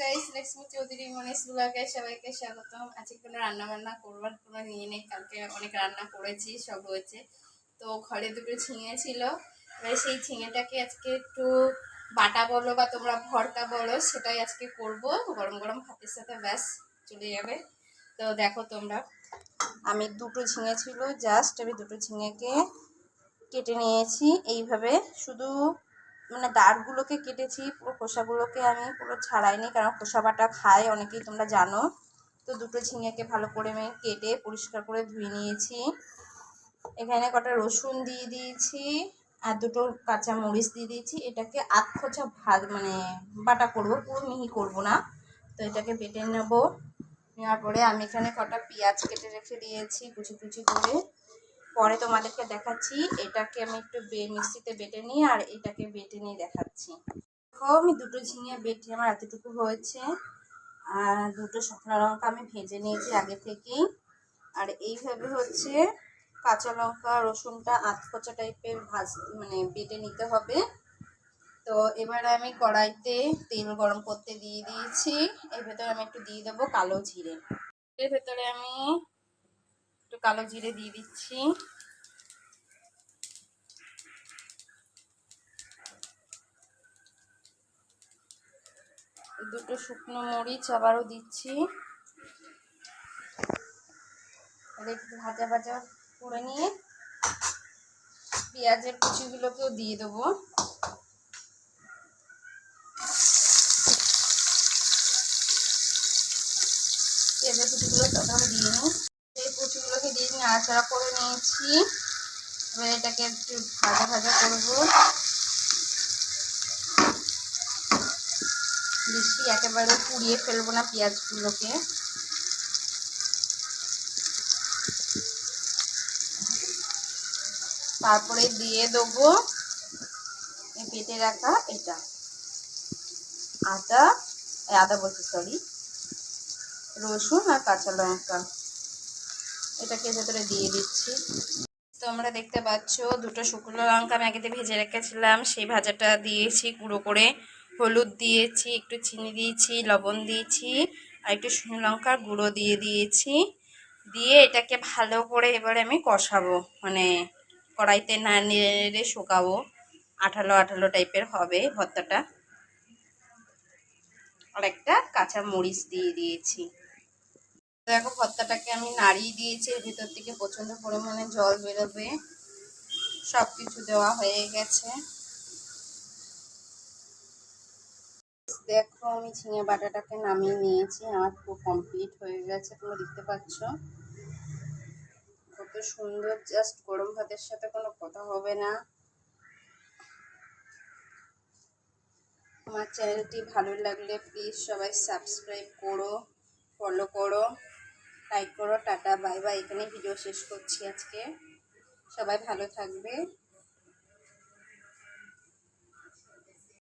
Guys Lakshmi Chowdhury সবাইকে স্বাগতম। আজকে কোনো রান্না বান্না করবার কোনো নিয়ে নেই। কালকে অনেক রান্না করেছি, সব হয়েছে। তো ঘরে দুটো ঝিঙে ছিল। সেই ঝিঙেটাকে আজকে একটু বাটা বলো বা তোমরা বলো, সেটাই আজকে করব। গরম গরম সাথে ব্যাস, চলে যাবে। তো দেখো তোমরা, আমি দুটো ঝিঙে ছিল জাস্ট আমি দুটো ঝিঙেকে কেটে নিয়েছি। এইভাবে শুধু মানে দাঁড়গুলোকে কেটেছি, পুরো খোসাগুলোকে আমি পুরো ছাড়াইনি, কারণ খোসা বাটা খায়, অনেকেই তোমরা জানো। তো দুটো ঝিঙেকে ভালো করে আমি কেটে পরিষ্কার করে ধুয়ে নিয়েছি। এখানে কটা রসুন দিয়ে দিয়েছি, আর দুটো কাঁচা মরিচ দিয়ে দিয়েছি। এটাকে আধ খোঁচা ভাত মানে বাটা করব, পুরো মিহি করব না। তো এটাকে বেটে নেব। নেওয়ার পরে আমি এখানে কটা পেঁয়াজ কেটে রেখে দিয়েছি, কুচি কুচি করে। পরে তোমাদেরকে দেখাচ্ছি, এটাকে আমি একটু মিক্সিতে বেটে নিই আর এটাকে বেটে নিয়ে দেখাচ্ছি। দেখো, আমি দুটো ঝিঙে বেটে, আমার এতটুকু হয়েছে। আর দুটো শুকনো লঙ্কা আমি ভেজে নিয়েছি আগে থেকেই। আর এইভাবে হচ্ছে কাঁচা লঙ্কা, রসুনটা আধ কচা টাইপের ভাজ মানে বেটে নিতে হবে। তো এবার আমি কড়াইতে তেল গরম করতে দিয়ে দিয়েছি। এর ভেতরে আমি একটু দিয়ে দেবো কালো জিরে। এর ভেতরে আমি একটু কালো জিরে দিয়ে দিচ্ছি। দুটো শুকনো মরিচ আবারও দিচ্ছি। ভাজা ভাজা করে নিয়ে পেঁয়াজের কুচিগুলোকেও দিয়ে দেবো। পেঁয়াজের কুচিগুলো তখন দিয়ে নিই। নাড়াচাড়া করে নিয়েছি। এবার এটাকে একটু ভাজা ভাজা করব। বেশি একেবারে পুড়িয়ে ফেলব না পেঁয়াজগুলোকে। তারপরে দিয়ে দেবো পেটে রাখা এটা। এই আদা বলছি সরি রসুন আর কাঁচা লঙ্কা। এটাকে ভেতরে দিয়ে দিচ্ছি। তোমরা দেখতে পাচ্ছ, দুটো শুকনো লঙ্কা আমি আগে ভেজে রেখেছিলাম। সেই ভাজাটা দিয়েছি, গুঁড়ো করে হলুদ দিয়েছি, একটু চিনি দিয়েছি, লবণ দিয়েছি, আর একটু শুকনো লঙ্কার গুঁড়ো দিয়ে দিয়েছি। দিয়ে এটাকে ভালো করে এবারে আমি কষাবো মানে কড়াইতে না নেড়ে শুকাবো। আঠালো আঠালো টাইপের হবে ভর্তাটা। আর একটা কাঁচা মরিচ দিয়ে দিয়েছি। দেখো ভর্তাটাকে আমি নাড়িয়ে দিয়েছি, এর ভিতর থেকে প্রচণ্ড পরিমাণে জল বেরোবে। সব কিছু দেওয়া হয়ে গেছে। দেখো আমি ঝিঙে বাটাটাকে নামিয়ে নিয়েছি, আমার পুরো কমপ্লিট হয়ে গেছে, তোমরা দেখতে পাচ্ছ। কত সুন্দর জাস্ট গরম ভাতের সাথে কোনো কথা হবে না। আমার চ্যানেলটি ভালো লাগলে প্লিজ সবাই সাবস্ক্রাইব করো ফলো করো। লাইক করো টাটা বাই বাই এখানে ভিডিও শেষ করছি আজকে। সবাই ভালো থাকবে।